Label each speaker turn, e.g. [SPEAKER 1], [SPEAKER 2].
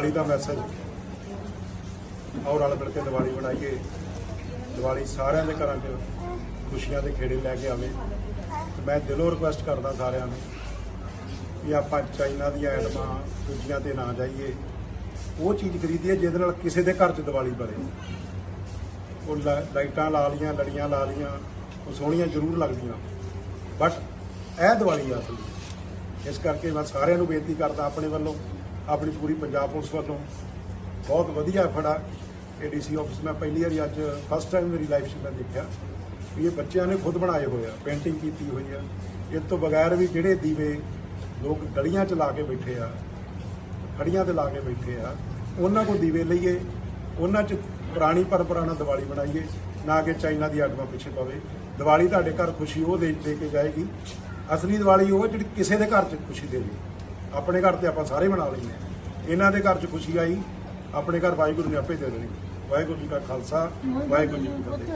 [SPEAKER 1] ਦੀਵਾਲੀ ਦਾ message ਔਰ ਰਲ ਮਿਲ ਕੇ ਦੀਵਾਲੀ ਬਣਾਈਏ ਦੀਵਾਲੀ ਸਾਰਿਆਂ ਦੇ ਘਰਾਂ 'ਚ ਖੁਸ਼ੀਆਂ ਦੇ ਖੇੜੇ ਲੈ ਕੇ ਆਵੇ। ਤੇ ਮੈਂ ਦਿਲੋਂ ਰਿਕੁਐਸਟ ਕਰਦਾ ਸਾਰਿਆਂ ਨੂੰ ਵੀ ਆਪਾਂ ਚਾਈਨਾ ਦੀਆਂ ਆਈਟਮਾਂ ਦੂਜੀਆਂ ਤੇ ਨਾ ਜਾਈਏ। ਉਹ ਚੀਜ਼ ਖਰੀਦੀਏ ਜਿਹਦੇ ਨਾਲ ਕਿਸੇ ਦੇ ਘਰ 'ਚ ਦੀਵਾਲੀ ਬਣੇ। ਉਹ ਲਾਈਟਾਂ ਲਾ ਲੀਆਂ ਲੜੀਆਂ ਲਾ ਲੀਆਂ ਉਹ ਸੋਹਣੀਆਂ ਜ਼ਰੂਰ ਲੱਗਦੀਆਂ। ਬਟ ਇਹ ਦੀਵਾਲੀ ਆ ਅਸਲੀ ਇਸ ਕਰਕੇ ਮੈਂ ਸਾਰਿਆਂ ਨੂੰ ਬੇਨਤੀ ਕਰਦਾ ਆਪਣੇ ਵੱਲੋਂ ਆਪਣੀ ਪੂਰੀ ਪੰਜਾਬ ਪੁਲਿਸ ਵੱਲੋਂ ਬਹੁਤ ਵਧੀਆ ਫੜਾ ਏਡੀਸੀ ਆਫਿਸ। ਮੈਂ ਪਹਿਲੀ ਵਾਰੀ ਅੱਜ ਫਸਟ ਟਾਈਮ ਮੇਰੀ ਲਾਈਫ 'ਚ ਮੈਂ ਦੇਖਿਆ ਵੀ ਇਹ ਬੱਚਿਆਂ ਨੇ ਖੁਦ ਬਣਾਏ ਹੋਏ ਆ ਪੇਂਟਿੰਗ ਕੀਤੀ ਹੋਈ ਆ। ਇਸ ਤੋਂ ਬਗੈਰ ਵੀ ਜਿਹੜੇ ਦੀਵੇ ਲੋਕ ਗਲੀਆਂ 'ਚ ਲਾ ਕੇ ਬੈਠੇ ਆ ਖੜੀਆਂ ਤੇ ਲਾ ਕੇ ਬੈਠੇ ਆ, ਉਹਨਾਂ ਕੋਲ ਦੀਵੇ ਲਈਏ, ਉਹਨਾਂ 'ਚ ਪੁਰਾਣੀ ਪਰੰਪਰਾ ਨਾਲ ਦੀਵਾਲੀ ਬਣਾਈਏ ਨਾ ਕਿ ਚਾਈਨਾ ਦੀ ਆਟਮਾ ਪਿੱਛੇ ਪਵੇ। ਦੀਵਾਲੀ ਤੁਹਾਡੇ ਘਰ ਖੁਸ਼ੀ ਉਹ ਦੇ ਦੇ ਕੇ ਜਾਏਗੀ। ਅਸਲੀ ਦੀਵਾਲੀ ਉਹ ਜਿਹੜੀ ਕਿਸੇ ਦੇ ਘਰ 'ਚ ਖੁਸ਼ੀ ਦੇਵੇ। ਆਪਣੇ ਘਰ ਤੇ ਆਪਾਂ ਸਾਰੇ ਮਨਾ ਲੈਂਦੇ ਹਾਂ ਇਹਨਾਂ ਦੇ ਘਰ 'ਚ ਖੁਸ਼ੀ ਆਈ। ਆਪਣੇ ਘਰ ਵਾਹਿਗੁਰੂ ਨੇ ਆਪੇ ਦੇ ਦੇਣੀ। ਵਾਹਿਗੁਰੂ ਜੀ ਕਾ ਖਾਲਸਾ, ਵਾਹਿਗੁਰੂ ਜੀ ਕੀ ਫਤਿਹ।